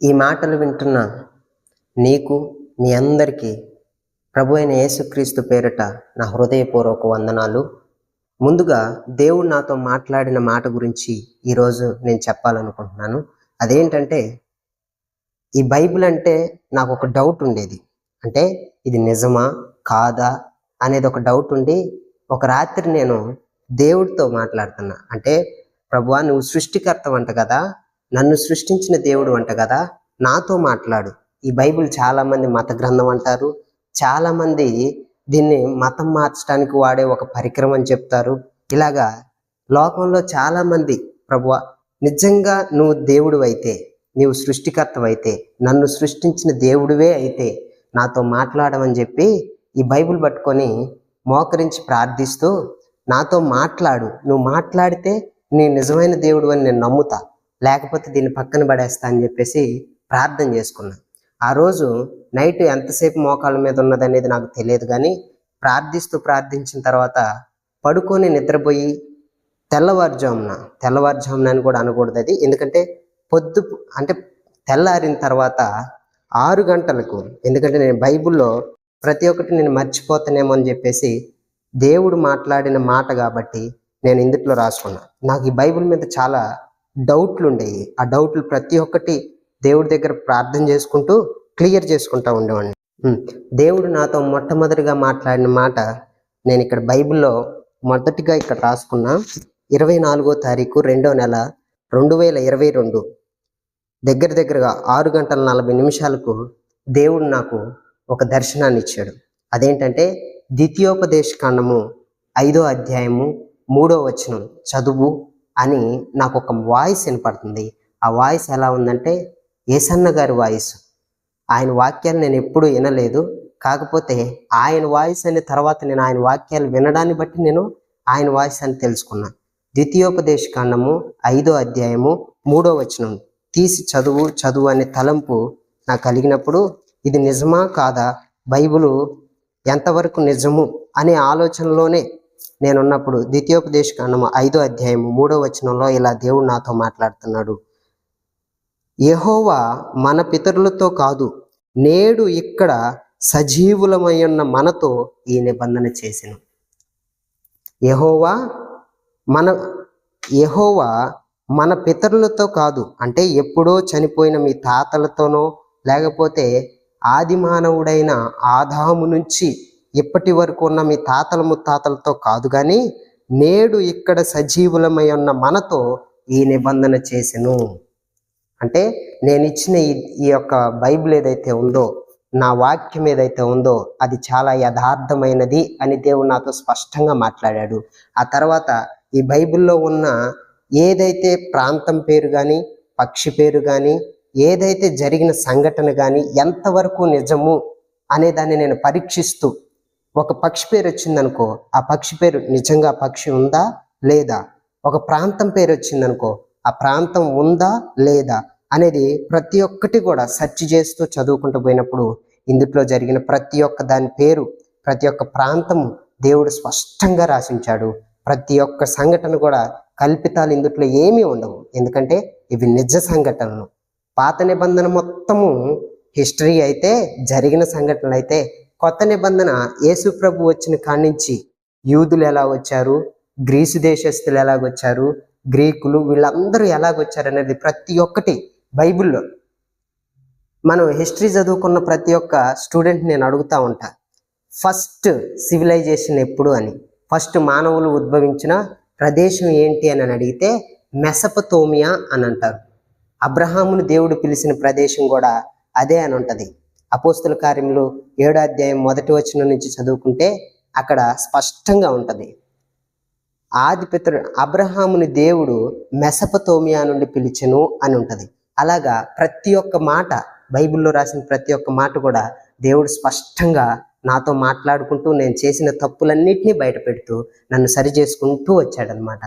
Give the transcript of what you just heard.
ఈ మాటలు వింటున్న నీకు మీ అందరికీ ప్రభు అయిన యేసుక్రీస్తు పేరిట నా హృదయపూర్వక వందనాలు. ముందుగా దేవుడు నాతో మాట్లాడిన మాట గురించి ఈరోజు నేను చెప్పాలనుకుంటున్నాను. అదేంటంటే ఈ బైబిల్ అంటే నాకు ఒక డౌట్ ఉండేది. అంటే ఇది నిజమా కాదా అనేది ఒక డౌట్ ఉండి ఒక రాత్రి నేను దేవుడితో మాట్లాడుతున్నా. అంటే ప్రభువా నువ్వు సృష్టికర్తవంట కదా నన్ను సృష్టించిన దేవుడు అంట కదా? నాతో మాట్లాడు. ఈ బైబిల్ చాలామంది మత గ్రంథం అంటారు. చాలామంది దీన్ని మతం మార్చడానికి వాడే ఒక పరికరం అని చెప్తారు. ఇలాగా లోకంలో చాలామంది ప్రభు నిజంగా నువ్వు దేవుడు అయితే నీవు సృష్టికర్తవైతే నన్ను సృష్టించిన దేవుడివే అయితే నాతో మాట్లాడమని చెప్పి ఈ బైబిల్ పట్టుకొని మోకరించి ప్రార్థిస్తూ నాతో మాట్లాడు. నువ్వు మాట్లాడితే నీ నిజమైన దేవుడు అని నేను నమ్ముతా. లేకపోతే దీన్ని పక్కన పడేస్తా అని చెప్పేసి ప్రార్థన చేసుకున్నాను ఆ రోజు నైట్ ఎంతసేపు మోకాళ్ళ మీద ఉన్నదనేది నాకు తెలియదు కానీ ప్రార్థిస్తూ ప్రార్థించిన తర్వాత పడుకొని నిద్రపోయి తెల్లవారుజామున తెల్లవారుజామున అని కూడా అనకూడదు అది. ఎందుకంటే పొద్దు అంటే తెల్లారిన తర్వాత ఆరు గంటలకు ఎందుకంటే నేను బైబిల్లో ప్రతి ఒక్కటి నేను మర్చిపోతానేమో అని చెప్పేసి దేవుడు మాట్లాడిన మాట కాబట్టి నేను ఇందుట్లో రాసుకున్నాను నాకు ఈ బైబిల్ మీద చాలా డౌట్లు ఉండేవి ఆ డౌట్లు ప్రతి ఒక్కటి దేవుడి దగ్గర ప్రార్థన చేసుకుంటూ క్లియర్ చేసుకుంటూ ఉండేవాడిని. దేవుడు నాతో మొట్టమొదటిగా మాట్లాడిన మాట నేను ఇక్కడ బైబిల్లో మొదటిగా ఇక్కడ రాసుకున్న. ఇరవై నాలుగో తారీఖు రెండో నెల రెండు వేల ఇరవై రెండు. దగ్గర దగ్గరగా ఆరు గంటల నలభై నిమిషాలకు దేవుడు నాకు ఒక దర్శనాన్ని ఇచ్చాడు. అదేంటంటే ద్వితీయోపదేశ కాండము ఐదో అధ్యాయము మూడో వచనం చదువు అని నాకు ఒక వాయిస్ వినపడుతుంది. ఆ వాయిస్ ఎలా ఉందంటే ఏసన్న గారి వాయిస్. ఆయన వాక్యాలు నేను ఎప్పుడూ వినలేదు. కాకపోతే ఆయన వాయిస్ అనే తర్వాత నేను ఆయన వాక్యాలు వినడాన్ని బట్టి నేను ఆయన వాయిస్ అని తెలుసుకున్నా. ద్వితీయోపదేశ కాండము ఐదో అధ్యాయము మూడో వచనం. తీసి చదువు చదువు అనే తలంపు నాకు కలిగినప్పుడు ఇది నిజమా కాదా? బైబిలు ఎంతవరకు నిజము అనే ఆలోచనలోనే నేనున్నప్పుడు ద్వితీయోపదేశ కాండము ఐదో అధ్యాయము మూడో వచనంలో ఇలా దేవుడు నాతో మాట్లాడుతున్నాడు. యహోవా మన పితరులతో కాదు నేడు ఇక్కడ సజీవులమై ఉన్న మనతో ఈ నిబంధన చేసిన. యహోవా మన యహోవా మన పితరులతో కాదు అంటే ఎప్పుడో చనిపోయిన మీ తాతలతోనో లేకపోతే ఆది మానవుడైన ఆదాము నుంచి ఇప్పటి వరకు ఉన్న మీ తాతల ముత్తాతలతో కాదు కానీ నేడు ఇక్కడ సజీవులమై ఉన్న మనతో ఈ నిబంధన చేసెను. అంటే నేను ఇచ్చిన ఈ ఈ యొక్క బైబిల్ ఏదైతే ఉందో నా వాక్యం ఏదైతే ఉందో అది చాలా యథార్థమైనది అని దేవుడు నాతో స్పష్టంగా మాట్లాడాడు. ఆ తర్వాత ఈ బైబిల్లో ఉన్న ఏదైతే ప్రాంతం పేరు కానీ పక్షి పేరు కానీ ఏదైతే జరిగిన సంఘటన కానీ ఎంతవరకు నిజము అనే దాన్ని నేను పరీక్షిస్తూ ఒక పక్షి పేరు వచ్చిందనుకో ఆ పక్షి పేరు నిజంగా పక్షి ఉందా లేదా? ఒక ప్రాంతం పేరు వచ్చిందనుకో ఆ ప్రాంతం ఉందా లేదా? అనేది ప్రతి ఒక్కటి కూడా సెర్చ్ చేస్తూ చదువుకుంటూ పోయినప్పుడు ఇందులో జరిగిన ప్రతి ఒక్క దాని పేరు ప్రతి ఒక్క ప్రాంతము దేవుడు స్పష్టంగా రాసించాడు. ప్రతి ఒక్క సంఘటన కూడా కల్పితాలు ఇందుట్లో ఏమీ ఉండవు. ఎందుకంటే ఇవి నిజ సంఘటనలు. పాత నిబంధన మొత్తము హిస్టరీ అయితే జరిగిన సంఘటనలు అయితే కొత్త నిబంధన యేసు ప్రభు వచ్చిన కాడి యూదులు ఎలా వచ్చారు? గ్రీసు దేశస్తులు ఎలాగొచ్చారు గ్రీకులు వీళ్ళందరూ ఎలాగొచ్చారు అనేది ప్రతి ఒక్కటి బైబిల్లో. మనం హిస్టరీ చదువుకున్న ప్రతి ఒక్క స్టూడెంట్ నేను అడుగుతా ఉంటా. ఫస్ట్ సివిలైజేషన్ ఎప్పుడు అని? ఫస్ట్ మానవులు ఉద్భవించిన ప్రదేశం ఏంటి అని అడిగితే మెసపతోమియా అని అంటారు. అబ్రహామును దేవుడు పిలిచిన ప్రదేశం కూడా అదే అని ఉంటుంది. అపోస్తుల కార్యంలో ఏడో అధ్యాయం మొదటి వచనం నుంచి చదువుకుంటే అక్కడ స్పష్టంగా ఉంటుంది. ఆది అబ్రహాముని దేవుడు మెసపతోమియా నుండి పిలిచెను అని ఉంటుంది. అలాగా ప్రతి ఒక్క మాట బైబిల్లో రాసిన ప్రతి ఒక్క మాట కూడా దేవుడు స్పష్టంగా నాతో మాట్లాడుకుంటూ నేను చేసిన తప్పులన్నింటినీ బయట పెడుతూ నన్ను సరి చేసుకుంటూ వచ్చాడనమాట